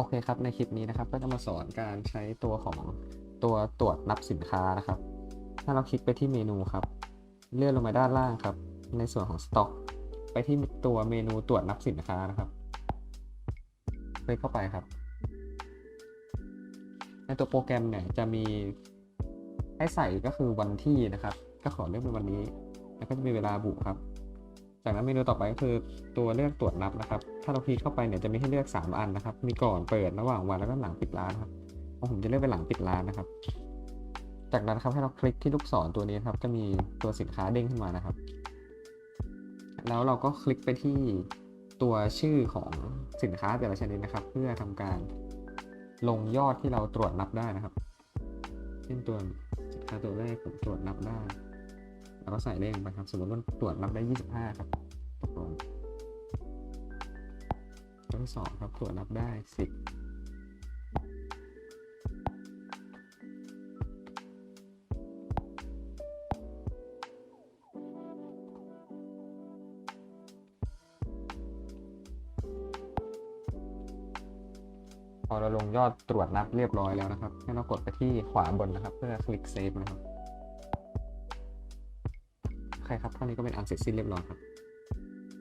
โอเคครับในคลิปนี้นะครับ ก็จะมาสอนการใช้ตัวของตัวตรวจนับสินค้านะครับ ถ้าเราคลิกไปที่เมนูครับ เลื่อนลงมาด้านล่างครับ ในส่วนของ Stock ไปที่ตัวเมนูตรวจนับสินค้านะครับคลิกเข้าไปครับ ในตัวโปรแกรมเนี่ยจะมีให้ใส่ก็คือวันที่นะครับ ก็ขอเลือกเป็นวันนี้ แล้วก็จะมีเวลาบุครับ จากนั้นเมนูต่อไปก็คือตัวเลือกตรวจนับนะครับ ถ้าเราคลิกเข้าไปเนี่ยจะมีให้เลือก 3 อันนะครับ มีก่อนเปิดระหว่างวันแล้วก็หลังปิดร้านครับของผมจะเลือกเป็นหลังปิดร้านนะครับ จากนั้นครับให้เราคลิกที่ลูกศรตัวนี้ครับ จะมีตัวสินค้าเด้งขึ้นมานะครับ แล้วเราก็คลิกไปที่ตัวชื่อของสินค้าแต่ละชนิดนะครับ เพื่อทำการลงยอดที่เราตรวจนับได้นะครับ เช่นตัวสินค้าตัวแรกผมตรวจนับได้ แล้วก็ใส่เลขไปครับ สมมติว่าตรวจนับได้ 25 ครับตกลงตัวที่สองครับตรวจนับได้ 10 พอเราลงยอดตรวจนับเรียบร้อยแล้วนะครับ ให้เรากดไปที่ขวาบนนะครับ เพื่อคลิกเซฟนะครับ โอเคครับเท่านี้ก็เป็นอันเสร็จสิ้นเรียบร้อยครับ